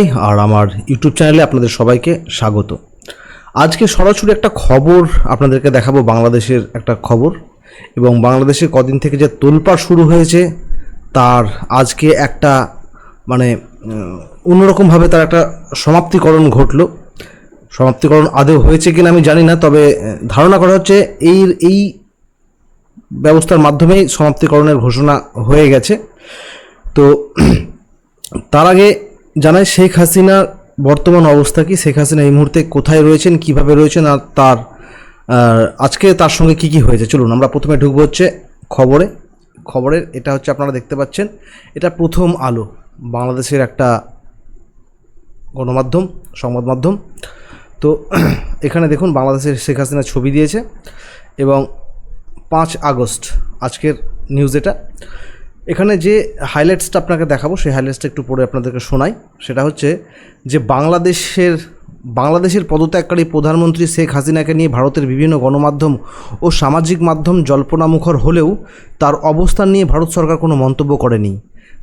আর আমার ইউটিউব চ্যানেলে আপনাদের সবাইকে স্বাগত। আজকে সরাসরি একটা খবর আপনাদেরকে দেখাবো, বাংলাদেশের একটা খবর। এবং বাংলাদেশে কদিন থেকে যে তোলপাড় শুরু হয়েছে, তার আজকে একটা মানে অন্যরকমভাবে তার একটা সমাপ্তিকরণ ঘটলো। সমাপ্তিকরণ আদৌ হয়েছে কিনা আমি জানি না, তবে ধারণা করা হচ্ছে এই এই ব্যবস্থার মাধ্যমেই সমাপ্তিকরণের ঘোষণা হয়ে গেছে। তো, তার আগে জানাই শেখ হাসিনার বর্তমান অবস্থা কি? শেখ হাসিনা এই মুহূর্তে কোথায় রয়েছেন? কীভাবে রয়েছেন? আর তার আজকে তার সঙ্গে কি কি হয়েছে? চলুন, আমরা প্রথমে ঢুকবো হচ্ছে খবরে। খবরের, এটা হচ্ছে আপনারা দেখতে পাচ্ছেন, এটা প্রথম আলো, বাংলাদেশের একটা গণমাধ্যম, সংবাদ মাধ্যম। তো এখানে দেখুন, বাংলাদেশের শেখ হাসিনার ছবি দিয়েছে এবং পাঁচ আগস্ট, আজকের নিউজ এটা। এখানে যে হাইলাইটসটা আপনাকে দেখাবো, সেই হাইলাইটসটা একটু পরে আপনাদেরকে শোনাই। সেটা হচ্ছে যে বাংলাদেশের বাংলাদেশের পদত্যাগকারী প্রধানমন্ত্রী শেখ হাসিনাকে নিয়ে ভারতের বিভিন্ন গণমাধ্যম ও সামাজিক মাধ্যম জল্পনামুখর হলেও তার অবস্থান নিয়ে ভারত সরকার কোনো মন্তব্য করেনি।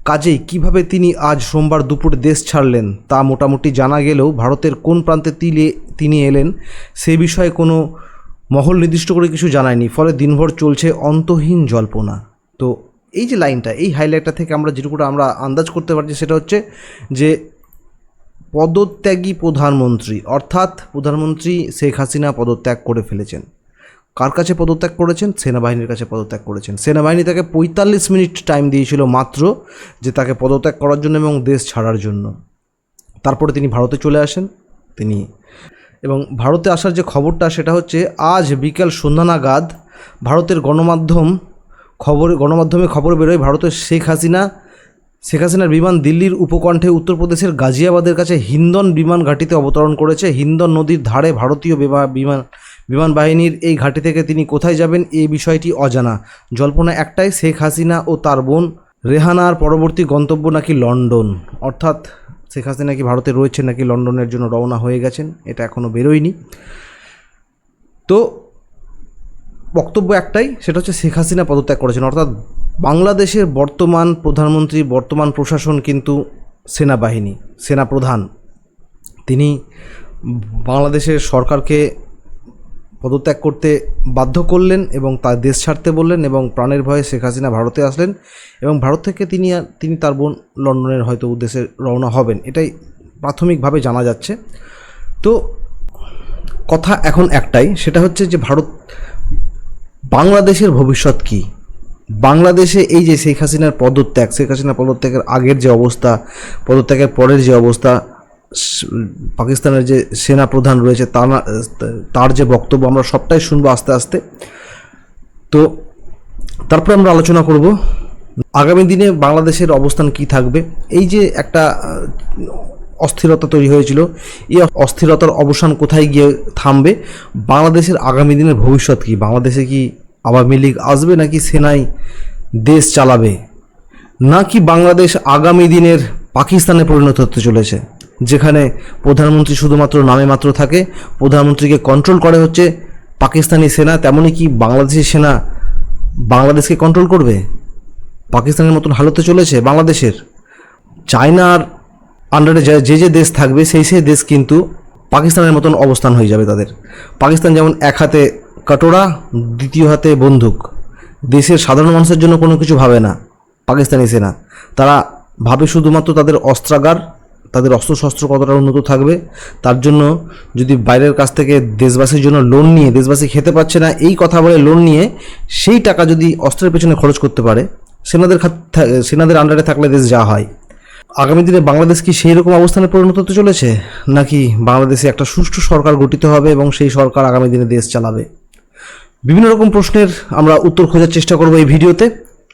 কাজেই কীভাবে তিনি আজ সোমবার দুপুরে দেশ ছাড়লেন, তা মোটামুটি জানা গেলেও ভারতের কোন প্রান্তে তিলে, তিনি এলেন, সে বিষয়ে কোনো মহল নির্দিষ্ট করে কিছু জানায়নি। ফলে দিনভর চলছে অন্তহীন জল্পনা। তো এই যে লাইনটা, এই হাইলাইটটা থেকে আমরা যেটুকুটা আমরা আন্দাজ করতে পারছি সেটা হচ্ছে যে পদত্যাগী প্রধানমন্ত্রী, অর্থাৎ প্রধানমন্ত্রী শেখ হাসিনা পদত্যাগ করে ফেলেছেন। কার কাছে পদত্যাগ করেছেন? সেনাবাহিনীর কাছে পদত্যাগ করেছেন। সেনাবাহিনী তাকে পঁয়তাল্লিশ মিনিট টাইম দিয়েছিল মাত্র যে তাকে পদত্যাগ করার জন্য এবং দেশ ছাড়ার জন্য। তারপরে তিনি ভারতে চলে আসেন, তিনি এবং ভারতে আসার যে খবরটা সেটা হচ্ছে, আজ বিকেল সন্ধ্যা নাগাদ ভারতের গণমাধ্যম খবর, গণমাধ্যমে খবর বেরোয় ভারতের শেখ হাসিনা। শেখ হাসিনার বিমান দিল্লির উপকণ্ঠে উত্তরপ্রদেশের গাজিয়াবাদের কাছে হিন্দন বিমান ঘাঁটিতে অবতরণ করেছে। হিন্দন নদীর ধারে ভারতীয় বিমা- বিমান বিমান বাহিনীর এই ঘাঁটি থেকে তিনি কোথায় যাবেন এই বিষয়টি অজানা। জল্পনা একটাই, শেখ হাসিনা ও তার বোন রেহানার পরবর্তী গন্তব্য নাকি লন্ডন? অর্থাৎ শেখ হাসিনা কি ভারতে রয়েছেন নাকি লন্ডনের জন্য রওনা হয়ে গেছেন? এটা এখনও বেরোয়নি। তো বক্তব্য একটাই, সেটা হচ্ছে শেখ হাসিনা পদত্যাগ করেছেন। অর্থাৎ বাংলাদেশের বর্তমান প্রধানমন্ত্রী, বর্তমান প্রশাসন কিন্তু সেনাবাহিনী, সেনাপ্রধান। তিনি বাংলাদেশের সরকারকে পদত্যাগ করতে বাধ্য করলেন এবং তার দেশ ছাড়তে বললেন এবং প্রাণের ভয়ে শেখ হাসিনা ভারতে আসলেন এবং ভারত থেকে তিনি তিনি তার বোন লন্ডনের হয়তো উদ্দেশ্যে রওনা হবেন। এটাই প্রাথমিকভাবে জানা যাচ্ছে। তো কথা এখন একটাই, সেটা হচ্ছে যে ভারত বাংলাদেশের ভবিষ্যৎ কি? বাংলাদেশে এই যে শেখ হাসিনার পদত্যাগ, শেখ হাসিনা পদত্যাগের আগের যে অবস্থা, পদত্যাগের পরের যে অবস্থা পাকিস্তানের যে সেনা প্রধান রয়েছে তার যে বক্তব্য আমরা সবটাই শুনব আস্তে আস্তে। তো তারপরে আমরা আলোচনা করব, আগামী দিনে বাংলাদেশের অবস্থান কি থাকবে? এই যে একটা অস্থিরতা তৈরি হয়েছিল, এই অস্থিরতার অবসান কোথায় গিয়ে থামবে? বাংলাদেশের আগামী দিনের ভবিষ্যৎ কি? বাংলাদেশে কি আওয়ামী লীগ আসবে নাকি সেনাই দেশ চালাবে? নাকি বাংলাদেশ আগামী দিনের পাকিস্তানে পরিণত হতে চলেছে? যেখানে প্রধানমন্ত্রী শুধুমাত্র নামে মাত্র থাকে, প্রধানমন্ত্রীকে কন্ট্রোল করে হচ্ছে পাকিস্তানি সেনা তেমনই কি বাংলাদেশি সেনা বাংলাদেশকে কন্ট্রোল করবে? পাকিস্তানের মতন হালতে চলেছে বাংলাদেশের? চায়নার আন্ডারে যে যে যে দেশ থাকবে, সেই সেই দেশ কিন্তু পাকিস্তানের মতন অবস্থান হয়ে যাবে তাদের। পাকিস্তান যেমন এক হাতে কাটোরা দ্বিতীয় হাতে বন্দুক। দেশের সাধারণ মানুষের জন্য কোনো কিছু ভাবে না। পাকিস্তানি সেনা। তারা ভাবে শুধুমাত্র তাদের অস্ত্রাগার, তাদের অস্ত্রশস্ত্র কতটা উন্নত থাকবে, তার জন্য যদি বাইরের কাছ থেকে দেশবাসীর জন্য লোন নিয়ে দেশবাসী খেতে পারছে না, এই কথা বলে লোন নিয়ে সেই টাকা যদি অস্ত্রের পেছনে খরচ করতে পারে, সেনাদের সেনাদের আন্ডারে থাকলে দেশ যা হয়। আগামী দিনে বাংলাদেশ কি সেই রকম অবস্থানে পরিণত হতে চলেছে? নাকি বাংলাদেশে একটা সুষ্ঠু সরকার গঠিত হবে এবং সেই সরকার আগামী দিনে দেশ চালাবে? বিভিন্ন রকম প্রশ্নের আমরা উত্তর খোঁজার চেষ্টা করব এই ভিডিওতে।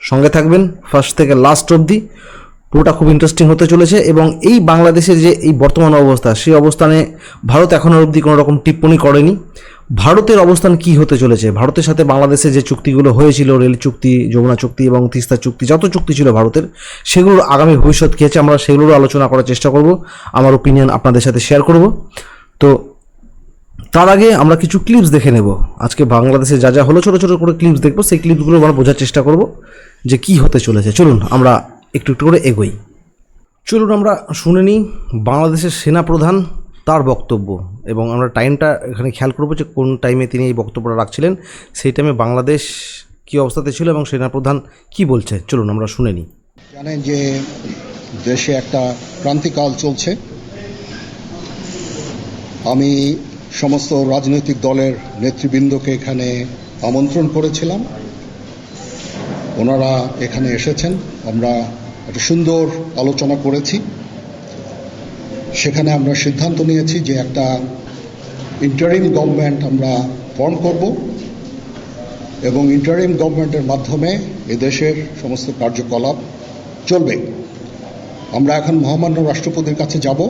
সঙ্গে থাকবেন ফার্স্ট থেকে লাস্ট অবধি। পুরোটা খুব ইন্টারেস্টিং হতে চলেছে এবং এই বাংলাদেশের যে এই বর্তমান অবস্থা, সেই অবস্থানে ভারত এখনও অবধি কোনো রকম টিপ্পণী করেনি। ভারতের অবস্থান কি হতে চলেছে? ভারতের সাথে বাংলাদেশে যে চুক্তিগুলো হয়েছিল, রেল চুক্তি, যমুনা চুক্তি এবং তিস্তা চুক্তি, যত চুক্তি ছিল ভারতের, সেগুলোর আগামী ভবিষ্যৎ কী আছে আমরা সেগুলোরও আলোচনা করার চেষ্টা করব। আমার ওপিনিয়ন আপনাদের সাথে শেয়ার করব। তো তার আগে আমরা কিছু ক্লিপস দেখে নেব। আজকে বাংলাদেশে যা যা হলো, ছোটো ছোটো করে ক্লিপস দেখব। সেই ক্লিপসগুলো আমরা বোঝার চেষ্টা করব যে কি হতে চলেছে। চলুন, আমরা একটু একটু করে এগোই। চলুন, আমরা শুনে নিই বাংলাদেশের সেনাপ্রধান তার বক্তব্য এবং আমরা টাইমটা এখানে খেয়াল করব যে কোন টাইমে তিনি এই বক্তব্যটা রাখছিলেন। সেই টাইমে বাংলাদেশ কী অবস্থাতে ছিল এবং সেনাপ্রধান কি বলছে? চলুন, আমরা শুনে নিই। জানেন যে দেশে একটা ক্রান্তিকাল চলছে। আমি সমস্ত রাজনৈতিক দলের নেতৃবৃন্দকে এখানে আমন্ত্রণ করেছিলাম। ওনারা এখানে এসেছেন। আমরা একটা সুন্দর আলোচনা করেছি। সেখানে আমরা সিদ্ধান্ত নিয়েছি যে একটা ইন্টারিম গভর্নমেন্ট আমরা ফর্ম করব এবং ইন্টারিম গভর্নমেন্টের মাধ্যমে এদেশের সমস্ত কার্যকলাপ চলবে। আমরা এখন মহামান্য রাষ্ট্রপতির কাছে যাব।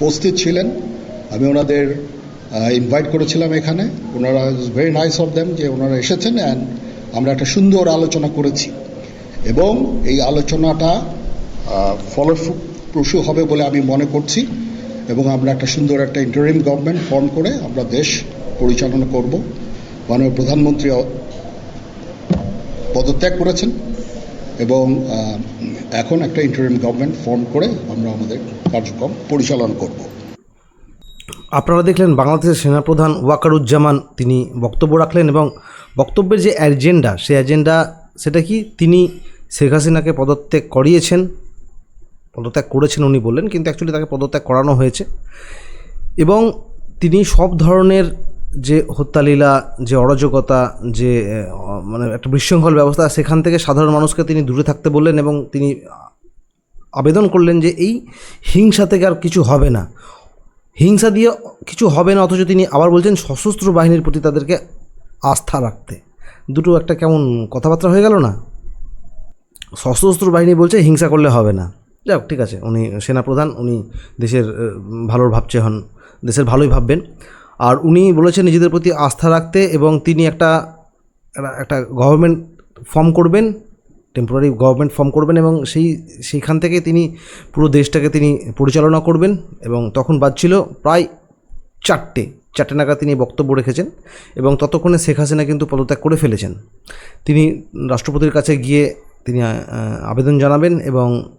উপস্থিত ছিলেন। আমি ওনাদের ইনভাইট করেছিলাম এখানে। ওনারা ভেরি নাইস অফ দেম যে ওনারা এসেছেন অ্যান্ড আমরা একটা সুন্দর আলোচনা করেছি। এবং এই আলোচনাটা ফলপ্রসূ হবে বলে আমি মনে করছি। এবং আমরা একটা সুন্দর একটা ইন্টারিম গভর্নমেন্ট ফর্ম করে আমরা দেশ পরিচালনা করব। মাননীয় প্রধানমন্ত্রী পদত্যাগ করেছেন। এবং এখন একটা ইন্টারিম গভর্নমেন্ট ফর্ম করে আমরা আমাদের কার্যক্রম পরিচালনা করব। আপনারা দেখলেন বাংলাদেশের সেনাপ্রধান ওয়াকারুজ্জামান, তিনি বক্তব্য রাখলেন এবং বক্তব্যের যে এজেন্ডা সেই এজেন্ডা সেটা কি তিনি শেখ হাসিনাকে পদত্যাগ করিয়েছেন, পদত্যাগ করেছেন উনি বললেন, কিন্তু অ্যাকচুয়ালি তাকে পদত্যাগ করানো হয়েছে। এবং তিনি সব ধরনের যে হত্যালীলা, যে অরাজকতা, যে মানে একটা বিশৃঙ্খল ব্যবস্থা, সেখান থেকে সাধারণ মানুষকে তিনি দূরে থাকতে বললেন এবং তিনি আবেদন করলেন যে এই হিংসা থেকে আর কিছু হবে না। হিংসা দিয়ে কিছু হবে না, অথচ তিনি আবার বলছেন সশস্ত্র বাহিনীর প্রতি তাদেরকে আস্থা রাখতে। দুটো একটা কেমন কথাবার্তা হয়ে গেল না? সশস্ত্র বাহিনী বলছে হিংসা করলে হবে না। যাক, ঠিক আছে, উনি সেনাপ্রধান, উনি দেশের ভালোর ভাবছে হন, দেশের ভালোই ভাববেন। আর উনি বলেছেন নিজেদের প্রতি আস্থা রাখতে এবং তিনি একটা, একটা- গভর্নমেন্ট ফর্ম করবেন টেম্পোরারি গভর্নমেন্ট ফর্ম করবেন এবং সেই, সেইখান থেকে তিনি পুরো দেশটাকে তিনি পরিচালনা করবেন এবং তখন বাজছিল প্রায় চারটে চারটে নাগাদ তিনি বক্তব্য রেখেছেন এবং ততক্ষণে শেখ হাসিনা কিন্তু পদত্যাগ করে ফেলেছেন। তিনি রাষ্ট্রপতির কাছে গিয়ে তিনি আবেদন জানাবেন এবং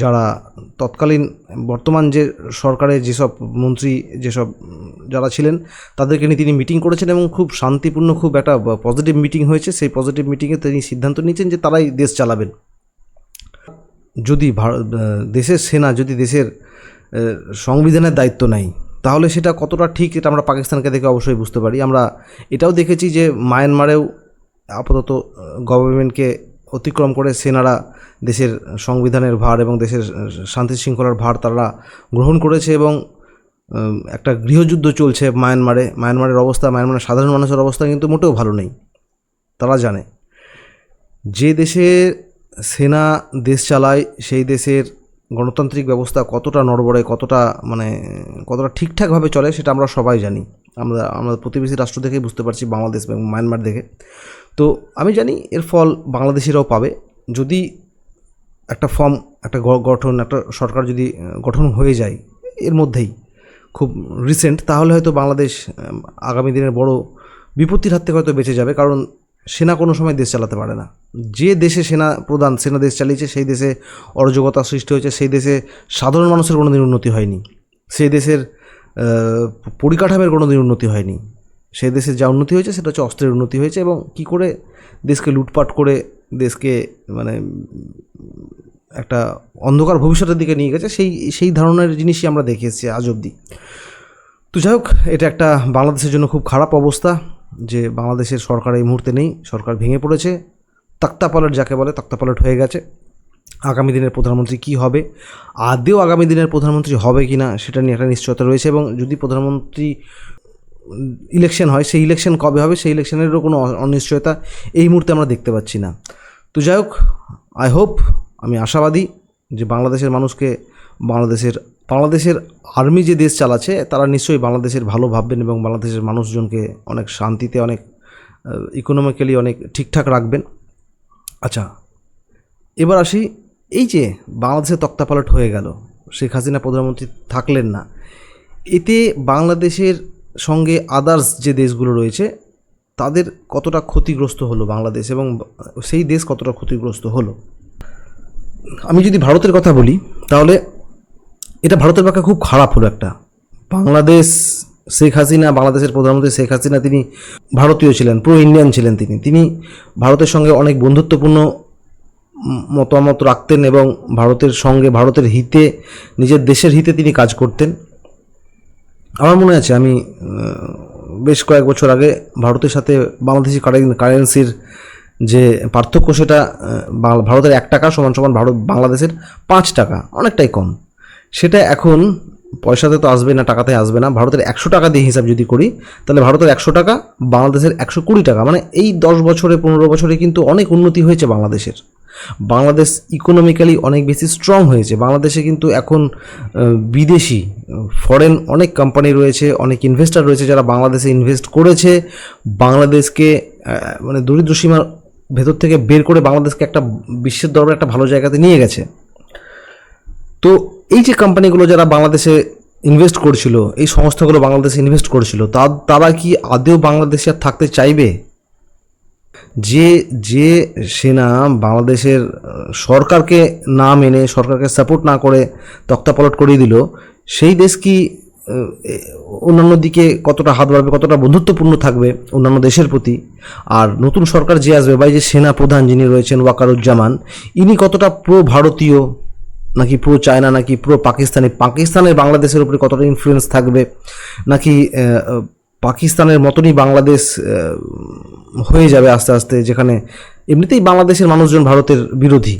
যারা তৎকালীন বর্তমান যে সরকারের যেসব মন্ত্রী যেসব যারা ছিলেন, তাদেরকে নিয়ে তিনি মিটিং করেছেন এবং খুব শান্তিপূর্ণ, খুব একটা পজিটিভ মিটিং হয়েছে। সেই পজিটিভ মিটিংয়ে তিনি সিদ্ধান্ত নিয়েছেন যে তারাই দেশ চালাবেন। যদি দেশের সেনা, যদি দেশের সংবিধানের দায়িত্ব নেয়, তাহলে সেটা কতটা ঠিক এটা আমরা পাকিস্তানকে দেখে অবশ্যই বুঝতে পারি। আমরা এটাও দেখেছি যে মায়ানমারেও আপাতত গভর্নমেন্টকে অতিক্রম করে সেনারা দেশের সংবিধানের ভার এবং দেশের শান্তি শৃঙ্খলার ভার তারা গ্রহণ করেছে এবং একটা গৃহযুদ্ধ চলছে মায়ানমারে। মায়ানমারের অবস্থা, মায়ানমারের সাধারণ মানুষের অবস্থা কিন্তু মোটেও ভালো নেই। তারা জানে। যে দেশে সেনা দেশ চালায়, সেই দেশের গণতান্ত্রিক ব্যবস্থা কতটা নড়বড়ে, কতটা মানে কতটা ঠিকঠাকভাবে চলে, সেটা আমরা সবাই জানি। আমরা আমরা প্রতিবেশী রাষ্ট্র দেখেই বুঝতে পারছি, বাংলাদেশ এবং মায়ানমার দেখে। তো আমি জানি এর ফল বাংলাদেশিরাও পাবে। যদি একটা ফর্ম, একটা গঠন, একটা সরকার যদি গঠন হয়ে যায়, এর মধ্যেই খুব রিসেন্ট তাহলে হয়তো বাংলাদেশ আগামী দিনের বড় বিপত্তির হাত থেকে হয়তো বেঁচে যাবে, কারণ সেনা কোনো সময় দেশ চালাতে পারে না। যে দেশে সেনা প্রধান, সেনা দেশ চালিয়েছে, সেই দেশে অরাজকতা সৃষ্টি হয়েছে, সেই দেশে সাধারণ মানুষের কোনো দিন উন্নতি হয়নি। সেই দেশের পরিকাঠামের কোনো দিন উন্নতি হয়নি। সেই দেশের যা উন্নতি হয়েছে, সেটা হচ্ছে অস্ত্রের উন্নতি হয়েছে এবং কি করে দেশকে লুটপাট করে দেশকে মানে একটা অন্ধকার ভবিষ্যতের দিকে নিয়ে গেছে, সেই সেই ধরনের জিনিসই আমরা দেখে এসেছি আজ অবধি। তো যাই হোক, এটা একটা বাংলাদেশের জন্য খুব খারাপ অবস্থা যে বাংলাদেশের সরকার এই মুহূর্তে নেই, সরকার ভেঙে পড়েছে তাক্তাপালট যাকে বলে তাক্তাপালট হয়ে গেছে। আগামী দিনের প্রধানমন্ত্রী কি হবে আদেও আগামী দিনের প্রধানমন্ত্রী হবে কি না, সেটা নিয়ে একটা নিশ্চয়তা রয়েছে এবং যদি প্রধানমন্ত্রী ইলেকশন হয়, সেই ইলেকশন কবে হবে, সেই ইলেকশনেরও কোনো অনিশ্চয়তা এই মুহূর্তে আমরা দেখতে পাচ্ছি না। তো যাই হোক আই হোপ আমি আশাবাদী যে বাংলাদেশের মানুষকে বাংলাদেশের বাংলাদেশের আর্মি যে দেশ চালাচ্ছে, তারা নিশ্চয়ই বাংলাদেশের ভালো ভাববেন এবং বাংলাদেশের মানুষজনকে অনেক শান্তিতে, অনেক ইকোনমিক্যালি অনেক ঠিকঠাক রাখবেন। আচ্ছা এবার আসি, এই যে বাংলাদেশের তক্তাপালট হয়ে গেল, শেখ হাসিনা প্রধানমন্ত্রী থাকলেন না, এতে বাংলাদেশের সঙ্গে আদার্স যে দেশগুলো রয়েছে তাদের কতটা ক্ষতিগ্রস্ত হলো বাংলাদেশ এবং সেই দেশ কতটা ক্ষতিগ্রস্ত হলো? আমি যদি ভারতের কথা বলি, তাহলে এটা ভারতের পক্ষে খুব খারাপ হলো একটা। বাংলাদেশ, শেখ হাসিনা, বাংলাদেশের প্রধানমন্ত্রী শেখ হাসিনা, তিনি ভারতীয় ছিলেন, প্রো ইন্ডিয়ান ছিলেন তিনি। তিনি ভারতের সঙ্গে অনেক বন্ধুত্বপূর্ণ মতামত রাখতেন এবং ভারতের সঙ্গে, ভারতের হিতে, নিজের দেশের হিতে তিনি কাজ করতেন। আমার মনে আছে, আমি বেশ কয়েক বছর আগে ভারতের সাথে বাংলাদেশি কারেন- কারেন্সির যে পার্থক্য সেটা ভারতের এক টাকা সমান সমান ভারত, বাংলাদেশের পাঁচ টাকা, অনেকটাই কম। সেটা এখন পয়সাতে তো আসবে না, টাকাতে আসবে না। ভারতের একশো টাকা দিয়ে হিসাব যদি করি, তাহলে ভারতের একশো টাকা, বাংলাদেশের একশো কুড়ি টাকা। মানে এই দশ বছরে, পনেরো বছরে কিন্তু অনেক উন্নতি হয়েছে বাংলাদেশের। বাংলাদেশ ইকোনমিক্যালি অনেক বেশি স্ট্রং হয়েছে। বাংলাদেশে কিন্তু এখন বিদেশি ফরেন অনেক কোম্পানি রয়েছে, অনেক ইনভেস্টার রয়েছে যারা বাংলাদেশে ইনভেস্ট করেছে। বাংলাদেশকে মানে দরিদ্র সীমার ভেতর থেকে বের করে বাংলাদেশকে একটা বিশ্বের দরবারে একটা ভালো জায়গাতে নিয়ে গেছে। তো এই যে কোম্পানিগুলো যারা বাংলাদেশে ইনভেস্ট করছিল, এই সংস্থাগুলো বাংলাদেশে ইনভেস্ট করছিল, তা, তারা কি আদেও বাংলাদেশে আর থাকতে চাইবে? যে যে সেনা বাংলাদেশের সরকারকে না মেনে, সরকারকে সাপোর্ট না করে তক্তাপলট করিয়ে দিল, সেই দেশ কি অন্যান্য দিকে কতটা হাত বাড়বে, কতটা বন্ধুত্বপূর্ণ থাকবে অন্যান্য দেশের প্রতি? আর নতুন সরকার যে আসবে বা যে সেনা প্রধান যিনি রয়েছেন ওয়াকারুজ্জামান, ইনি কতটা প্রো ভারতীয় নাকি প্রো চায়না, নাকি প্রো পাকিস্তানি, পাকিস্তানের বাংলাদেশের উপরে কতটা ইনফ্লুয়েন্স থাকবে, নাকি পাকিস্তানের মতনই বাংলাদেশ হয়ে যাবে আস্তে আস্তে, যেখানে এমনিতেই বাংলাদেশের মানুষজন ভারতের বিরোধী।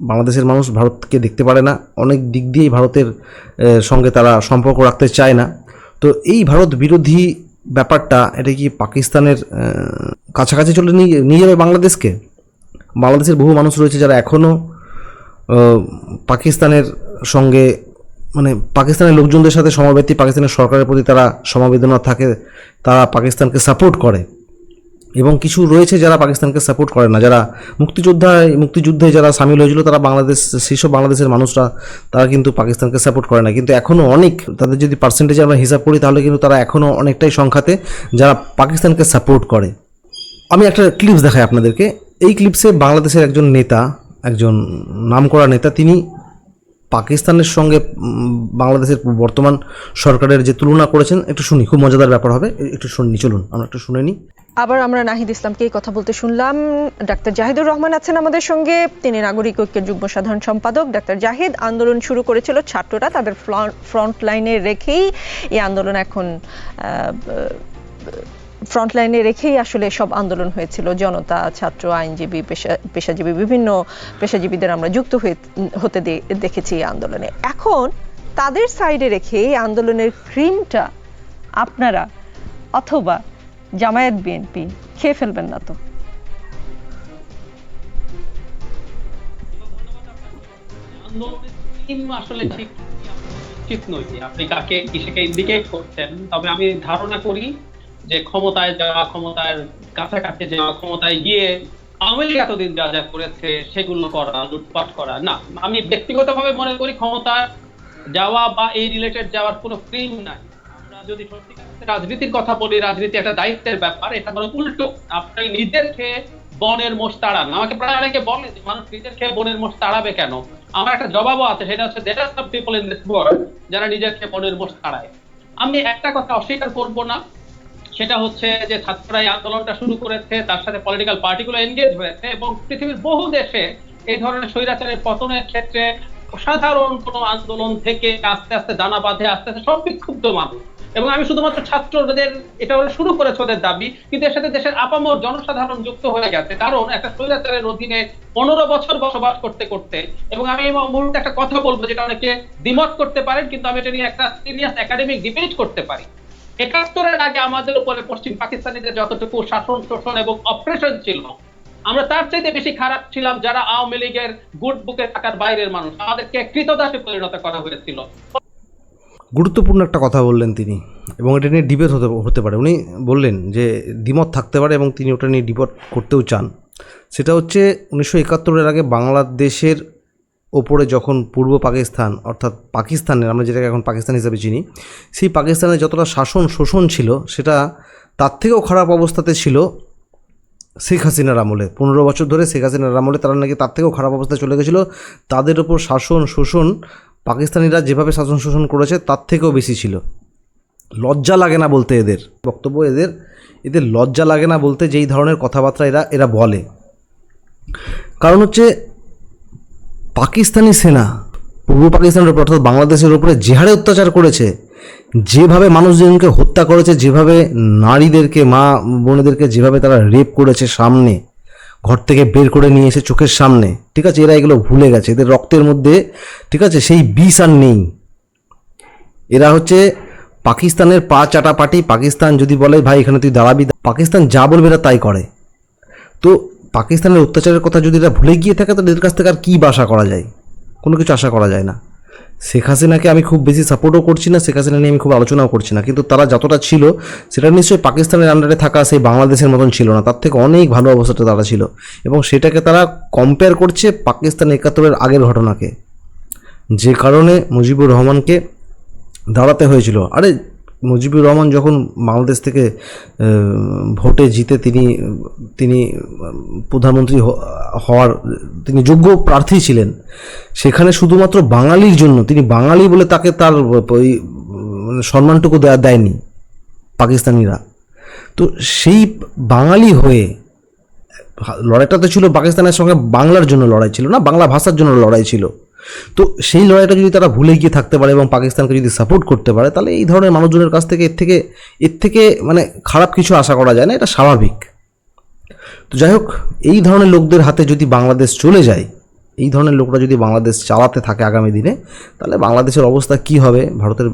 বাংলাদেশের মানুষ ভারতকে দেখতে পারে না। অনেক দিক দিয়েই ভারতের সঙ্গে তারা সম্পর্ক রাখতে চায় না। তো এই ভারত বিরোধী ব্যাপারটা, এটা কি পাকিস্তানের কাছাকাছি চলে নিয়ে যাবে বাংলাদেশকে? বাংলাদেশের বহু মানুষ রয়েছে যারা এখনও পাকিস্তানের সঙ্গে মানে পাকিস্তানের লোকজনদের সাথে সমাবেতি পাকিস্তানের সরকারের প্রতি তারা সমবেদনা থাকে, তারা পাকিস্তানকে সাপোর্ট করে। এবং কিছু রয়েছে যারা পাকিস্তানকে সাপোর্ট করে না। যারা মুক্তিযোদ্ধায়, মুক্তিযুদ্ধে যারা সামিল হয়েছিল, তারা বাংলাদেশ, সেসব বাংলাদেশের মানুষরা, তারা কিন্তু পাকিস্তানকে সাপোর্ট করে না। কিন্তু এখনও অনেক, তাদের যদি পার্সেন্টেজ আমরা হিসাব করি, তাহলে কিন্তু তারা এখনও অনেকটাই সংখ্যাতে যারা পাকিস্তানকে সাপোর্ট করে। আমি একটা ক্লিপস দেখাই আপনাদেরকে। এই ক্লিপসে বাংলাদেশের একজন নেতা, একজন নামকরা নেতা, তিনি পাকিস্তানের সঙ্গে বাংলাদেশের বর্তমান সরকারের যে তুলনা করেছেন, একটু শুনি, খুব মজাদার ব্যাপার হবে, একটু শুনি, চলুন, আমরা একটু শুনে নিই। আবার আমরা নাহিদ ইসলামকে এই কথা বলতে শুনলাম। ডাক্তার জাহিদুর রহমান আছেন আমাদের সঙ্গে, তিনি নাগরিক ঐক্যের যুগ্ম সাধারণ সম্পাদক। ডাক্তার জাহিদ, আন্দোলন শুরু করেছিল ছাত্ররা তাদের ফ্রন্ট লাইনে রেখেই। এই আন্দোলন এখন ফ্রন্টলাইনে রেখেই আসলে সব আন্দোলন হয়েছিল। জনতা, ছাত্র, আইনজীবী, পেশা, পেশাজীবী, বিভিন্ন পেশাজীবীদের আমরা যুক্ত হয়ে, হতে দেখেছি এই আন্দোলনে। এখন তাদের সাইডে রেখে এই আন্দোলনের ক্রিমটা আপনারা অথবা জামায়াত বিএনপি খেয়ে ফেলবেন না তো। আসলে ঠিক ঠিক নয় আপনি কাকে, কিসেকে ইন্ডিকেট করছেন। তবে আমি ধারণা করি যে ক্ষমতায় যাওয়া, ক্ষমতার কাছাকাছি যাওয়া, ক্ষমতায় গিয়ে আওয়ামী লীগ এতদিন যা যা করেছে, সেগুলো করা, লুটপাট করা, না, আমি ব্যক্তিগতভাবে মনে করি ক্ষমতা যাওয়া বা এই রিলেটেড যাওয়ার কোনো ক্রিম নাই। আমরা যদি সত্যিকার রাজনীতির কথা বলি, রাজনীতি একটা দায়িত্বের ব্যাপার, এটা মানে উল্টো। আপনি নিজের খেয়ে বনের মোষ তাড়ান। আমাকে প্রায় অনেকে বলে যে, মানুষ নিজের খেয়ে বনের মোষ তাড়াবে কেন? আমার একটা জবাবও আছে, সেটা হচ্ছে there some people in this world যারা নিজের খেয়ে বনের মোষ তাড়ায়। আমি একটা কথা অস্বীকার করব না। সেটা হচ্ছে যে ছাত্ররা এই আন্দোলনটা শুরু করেছে, তার সাথে পলিটিক্যাল পার্টিগুলো এনগেজ হয়েছে এবং পৃথিবীর বহু দেশে এই ধরনের স্বৈরাচারের পতনের ক্ষেত্রে সাধারণ কোনো আন্দোলন থেকে আস্তে আস্তে দানা বাঁধে, আস্তে আস্তে সব বিক্ষুব্ধ মানুষ। এবং আমি শুধুমাত্র ছাত্রদের, এটা ওরা শুরু করেছে ওদের দাবি, কিন্তু এর সাথে দেশের আপামর জনসাধারণ যুক্ত হয়ে গেছে। কারণ একটা স্বৈরাচারের অধীনে পনেরো বছর বসবাস করতে করতে, এবং আমি এই মুহূর্তে একটা কথা বলব যেটা অনেকে দ্বিমত করতে পারেন, কিন্তু আমি এটা নিয়ে একটা সিরিয়াস একাডেমিক ডিবেট করতে পারি। একাত্তরের আগে আমাদের উপরে পশ্চিম পাকিস্তানিদের যতটুকু শাসন, শোষণ এবং অপারেশন ছিল, আমরা তার চাইতে বেশি খারাপ ছিলাম যারা আওয়ামী লীগের গুড বুকে থাকার বাইরের মানুষ। আমাদেরকে কৃতদাসে পরিণত করা হয়েছিল। গুরুত্বপূর্ণ একটা কথা বললেন তিনি, এবং এটা নিয়ে ডিবেট হতে হতে পারে। উনি বললেন যে দ্বিমত থাকতে পারে এবং তিনি ওটা নিয়ে ডিবেট করতেও চান। সেটা হচ্ছে উনিশশো একাত্তরের আগে বাংলাদেশের ওপরে যখন পূর্ব পাকিস্তান, অর্থাৎ পাকিস্তানের, আমরা যেটাকে এখন পাকিস্তান হিসেবে চিনি, সেই পাকিস্তানের যতটা শাসন শোষণ ছিল, সেটা তার থেকেও খারাপ অবস্থাতে ছিল শেখ হাসিনার আমলে। পনেরো বছর ধরে শেখ হাসিনার আমলে তারা নাকি তার থেকেও খারাপ অবস্থায় চলে গেছিল। তাদের ওপর শাসন শোষণ, পাকিস্তানিরা যেভাবে শাসন শোষণ করেছে, তার থেকেও বেশি ছিল। লজ্জা লাগে না বলতে এদের। বক্তব্য এদের এদের লজ্জা লাগে না বলতে যেই ধরনের কথাবার্তা এরা এরা বলে। কারণ হচ্ছে পাকিস্তানি সেনা, পূর্ব পাকিস্তানের উপর অর্থাৎ বাংলাদেশের উপরে যে হারে অত্যাচার করেছে, যেভাবে মানুষজনকে হত্যা করেছে, যেভাবে নারীদেরকে, মা বোনেদেরকে যেভাবে তারা রেপ করেছে সামনে, ঘর থেকে বের করে নিয়ে এসে চোখের সামনে, ঠিক আছে, এরা এগুলো ভুলে গেছে, এদের রক্তের মধ্যে, ঠিক আছে, সেই বিষ আর নেই। এরা হচ্ছে পাকিস্তানের পা চাটা চাটাপাটি, পাকিস্তান যদি বলে, ভাই, এখানে তুই দাঁড়াবি, পাকিস্তান যা বলবে এরা তাই করে। তো পাকিস্তানের অত্যাচারের কথা যদি এরা ভুলে গিয়ে থাকে তো এদের কাছ থেকে আর কী আশা করা যায়? কোনো কিছু আশা করা যায় না। শেখ হাসিনাকে আমি খুব বেশি সাপোর্টও করছি না, শেখ হাসিনা নিয়ে আমি খুব আলোচনাও করছি না। কিন্তু তারা যতটা ছিল, সেটা নিশ্চয়ই পাকিস্তানের আন্ডারে থাকা সেই বাংলাদেশের মতন ছিল না। তার থেকে অনেক ভালো অবস্থাতে তারা ছিল। এবং সেটাকে তারা কম্পেয়ার করছে পাকিস্তান একাত্তরের আগের ঘটনাকে। যে কারণে মুজিবুর রহমানকে দাঁড়াতে হয়েছিল। আরে মুজিবুর রহমান যখন বাংলাদেশ থেকে ভোটে জিতে তিনি তিনি, প্রধানমন্ত্রী হওয়ার, তিনি যোগ্য প্রার্থী ছিলেন, সেখানে শুধুমাত্র বাঙালির জন্য, তিনি বাঙালি বলে তাকে তার ওই মানে সম্মানটুকু দেওয়া দেয়নি, পাকিস্তানিরা। তো সেই বাঙালি হয়ে লড়াইটা তো ছিল পাকিস্তানের সঙ্গে বাংলার জন্য লড়াই ছিল না, বাংলা ভাষার জন্য লড়াই ছিল। তো সেই লড়াইটা যদি তারা ভুলে গিয়ে থাকতে পারে এবং পাকিস্তানকে যদি সাপোর্ট করতে পারে, তাহলে এই ধরনের মানুষজনের কাছ থেকে এর থেকে এর থেকে মানে খারাপ কিছু আশা করা যায় না, এটা স্বাভাবিক। তো যাই হোক, এই ধরনের লোকদের হাতে যদি বাংলাদেশ চলে যায়, এই ধরনের লোকরা যদি বাংলাদেশ চালাতে থাকে আগামী দিনে, তাহলে বাংলাদেশের অবস্থা কি হবে? ভারতের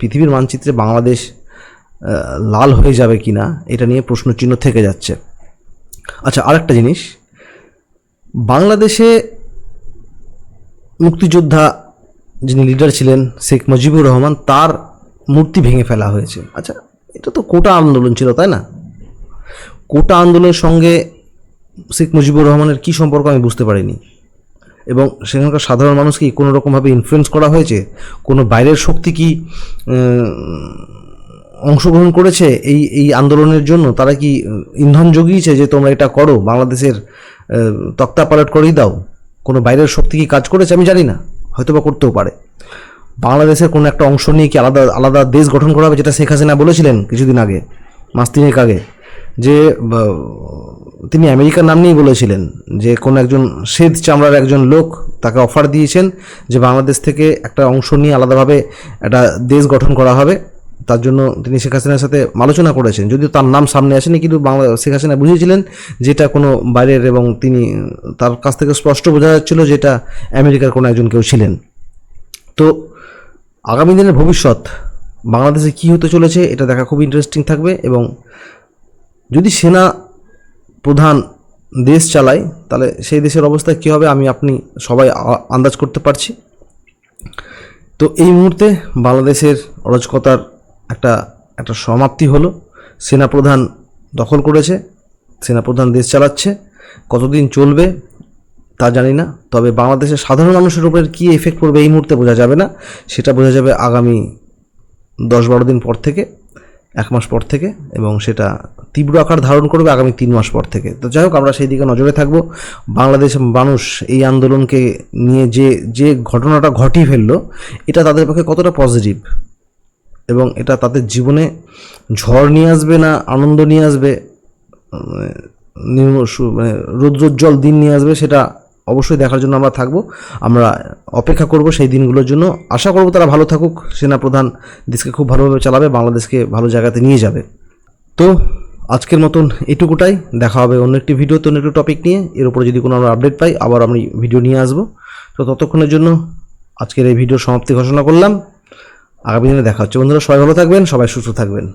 পৃথিবীর মানচিত্রে বাংলাদেশ লাল হয়ে যাবে কি না এটা নিয়ে প্রশ্নচিহ্ন থেকে যাচ্ছে। আচ্ছা আরেকটা জিনিস। বাংলাদেশে মুক্তিযোদ্ধা যিনি লিডার ছিলেন, শেখ মুজিবুর রহমান, তার মূর্তি ভেঙে ফেলা হয়েছে। আচ্ছা এটা তো কোটা আন্দোলন ছিল, তাই না? কোটা আন্দোলনের সঙ্গে শেখ মুজিবুর রহমানের কী সম্পর্ক আমি বুঝতে পারিনি। এবং সেখানকার সাধারণ মানুষ কি কোনো রকমভাবে ইনফ্লুয়েন্স করা হয়েছে? কোনো বাইরের শক্তি কি অংশগ্রহণ করেছে এই এই আন্দোলনের জন্য? তারা কি ইন্ধন জুগিয়েছে যে তোমরা এটা করো, বাংলাদেশের তক্তা পালট করেই দাও? কোনো বাইরের শক্তি কি কাজ করেছে আমি জানি না হয়তো বা করতেও পারে। বাংলাদেশের কোনো একটা অংশ নিয়ে কি আলাদা আলাদা দেশ গঠন করা হবে যেটা শেখ হাসিনা বলেছিলেন কিছুদিন আগে, মাস তিনেক আগে, যে তিনি আমেরিকার নাম নিয়েই বলেছিলেন যে কোনো একজন শ্বেত চামড়ার একজন লোক তাকে অফার দিয়েছেন যে বাংলাদেশ থেকে একটা অংশ নিয়ে আলাদাভাবে একটা দেশ গঠন করা হবে। তার জন্য তিনি শেখ হাসিনার সাথে আলোচনা করেছেন। যদিও তার নাম সামনে আসেনি, কিন্তু বাংলা, শেখ হাসিনা বুঝিয়েছিলেন যেটা কোনো বাইরের এবং তিনি তার কাছ থেকে স্পষ্ট বোঝা যাচ্ছিল যেটা আমেরিকার কোনো একজন কেউ ছিলেন। তো আগামী দিনের ভবিষ্যৎ বাংলাদেশে কী হতে চলেছে এটা দেখা খুব ইন্টারেস্টিং থাকবে এবং যদি সেনা প্রধান দেশ চালায়, তাহলে সেই দেশের অবস্থা কী হবে আমি আপনি সবাই আন্দাজ করতে পারছি। তো এই মুহূর্তে বাংলাদেশের অরাজকতার একটা একটা সমাপ্তি হলো। সেনাপ্রধান দখল করেছে, সেনাপ্রধান দেশ চালাচ্ছে। কতদিন চলবে তা জানি না, তবে বাংলাদেশের সাধারণ মানুষের উপর কী এফেক্ট পড়বে এই মুহূর্তে বোঝা যাবে না। সেটা বোঝা যাবে আগামী দশ বারো দিন পর থেকে, এক মাস পর থেকে, এবং সেটা তীব্র আকার ধারণ করবে আগামী তিন মাস পর থেকে। তো যাই হোক, আমরা সেই দিকে নজরে থাকব। বাংলাদেশ মানুষ এই আন্দোলনকে নিয়ে যে যে ঘটনাটা ঘটিয়ে ফেলল, এটা তাদের পক্ষে কতটা পজিটিভ এবং এটা তাদের জীবনে ঝড় নিয়ে আসবে না, আনন্দ নিয়ে আসবে মানে মানে রৌদ্রোজ্জ্বল দিন নিয়ে আসবে সেটা অবশ্যই দেখার জন্য আমরা থাকব। আমরা অপেক্ষা করব সেই দিনগুলোর জন্য। আশা করব তারা ভালো থাকুক। সেনাপ্রধান দেশকে খুব ভালোভাবে চালাবে, বাংলাদেশকে ভালো জায়গাতে নিয়ে যাবে। তো আজকের মতন এটুকুটাই। দেখা হবে অন্য একটি ভিডিওতে, অন্য একটি টপিক নিয়ে। এর উপরে যদি কোনো আমরা আপডেট পাই, আবার আমি ভিডিও নিয়ে আসব। তো ততক্ষণের জন্য আজকের এই ভিডিও সমাপ্তি ঘোষণা করলাম। আগামী দিনে দেখা হচ্ছে। বন্ধুরা সবাই ভালো থাকবেন সবাই সুস্থ থাকবেন।